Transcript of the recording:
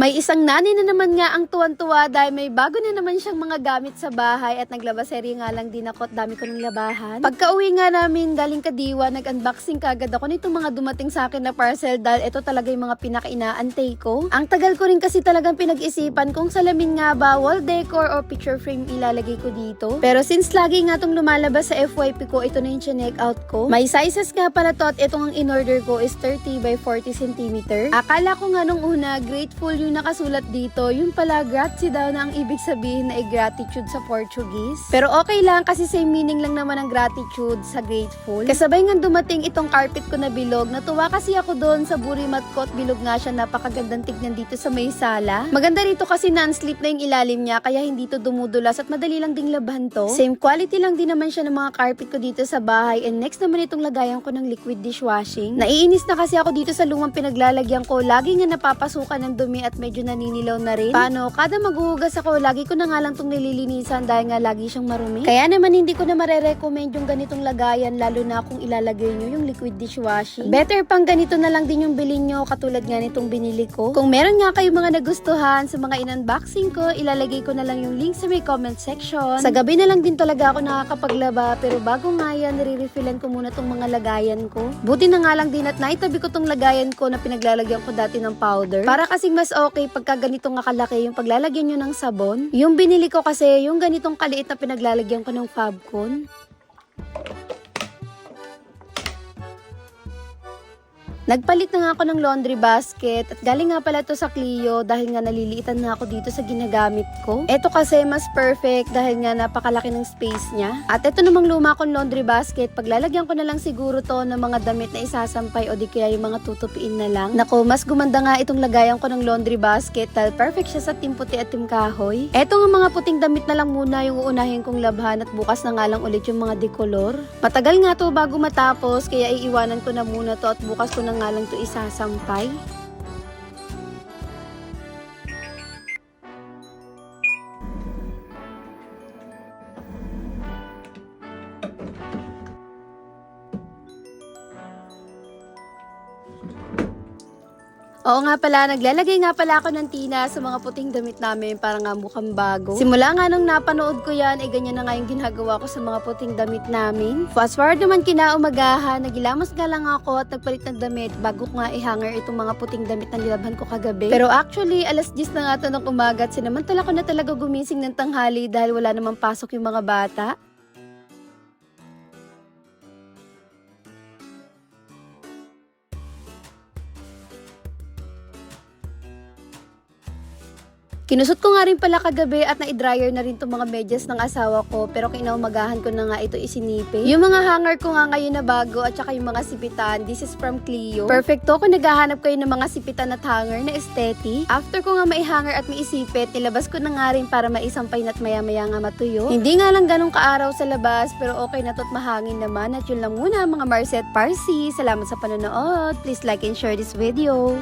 May isang nanay na naman nga ang tuwan-tuwa dahil may bago na naman siyang mga gamit sa bahay at naglabaseri nga lang din ako at dami ko ng labahan. Pagka uwi nga namin galing Kadiwa, nag-unboxing kagad ako nitong mga dumating sa akin na parcel dahil ito talaga yung mga pinaka-inaantay ko. Ang tagal ko rin kasi talagang pinag-isipan kung salamin nga ba, wall decor or picture frame ilalagay ko dito. Pero since lagi nga tong lumalabas sa FYP ko, ito na yung check out ko. May sizes nga pala to at itong ang in-order ko is 30 by 40 cm. Akala ko nga nung una, grateful yung nakasulat dito. Yung pala, grazie daw na ang ibig sabihin na gratitude sa Portuguese. Pero okay lang kasi same meaning lang naman ang gratitude sa grateful. Kasabay nga dumating itong carpet ko na bilog. Natuwa kasi ako doon sa burimat ko at bilog nga siya. Napakagandang tignan dito sa may sala. Maganda rito kasi non-slip na yung ilalim niya kaya hindi to dumudulas at madali lang ding labhan to. Same quality lang din naman siya ng mga carpet ko dito sa bahay. And next naman itong lagayan ko ng liquid dishwashing. Naiinis na kasi ako dito sa lumang pinaglalagyan ko. Lagi nga napapasukan ng dumi at medyo naninilaw na rin. Paano? Kada maghuhugas ako, lagi ko na nga lang itong nililinisan dahil nga lagi siyang marumi. Kaya naman hindi ko na marerecommend yung ganitong lagayan lalo na kung ilalagay nyo yung liquid dishwashing. Better pang ganito na lang din yung bilhin nyo katulad nga nitong binili ko. Kung meron nga kayo mga nagustuhan sa mga in-unboxing ko, ilalagay ko na lang yung link sa may comment section. Sa gabi na lang din talaga ako nakakapaglaba pero bago nga yan, nire-refillan ko muna tong mga lagayan ko. Buti na nga lang din at naitabi ko tong lagayan ko na pinaglalagyan ko dati ng powder. Para kasing mas okay pagka ganito nga kalaki yung paglalagyan nyo ng sabon. Yung binili ko kasi yung ganitong kaliit na pinaglalagyan ko ng Fabcon. Nagpalit na nga ako ng laundry basket at galing nga pala to sa Clio dahil nga naliliitan na ako dito sa ginagamit ko. Ito kasi mas perfect dahil nga napakalaki ng space niya. At ito namang luma kong laundry basket, paglalagyan ko na lang siguro to ng mga damit na isasampay o di kaya yung mga tutupiin na lang. Nako, mas gumanda nga itong lagayan ko ng laundry basket dahil perfect siya sa team puti at team kahoy. Ito nga mga puting damit na lang muna yung uunahin kong labhan at bukas na nga lang ulit yung mga decolor. Matagal nga to bago matapos kaya iiwanan ko na muna to at bukas ko na nga lang to isasampay. Oo nga pala, naglalagay nga pala ako ng tina sa mga puting damit namin para nga mukhang bago. Simula nga nung napanood ko yan, eh ganyan na nga yung ginagawa ko sa mga puting damit namin. Fast forward naman kinaumagahan, nagilamos nga lang ako at nagpalit ng damit bago ko nga i-hanger itong mga puting damit na nilabhan ko kagabi. Pero actually, alas 10 na nga to ng umaga at sinamantala ko na talaga gumising ng tanghali dahil wala namang pasok yung mga bata. Kinusot ko nga rin pala kagabi at na-dryer na rin itong mga medyas ng asawa ko pero kinaumagahan ko na nga ito isinipi. Yung mga hanger ko nga ngayon na bago at saka yung mga sipitan, this is from Clio. Perfecto kung naghahanap kayo ng mga sipitan at hanger na aesthetic. After ko nga maihanger at maisipit, nilabas ko na nga rin para maisampay na at maya-maya nga matuyo. Hindi nga lang ganong kaaraw sa labas pero okay na to't mahangin naman at yun lang muna mga Marset Parsi. Salamat sa panonood. Please like and share this video.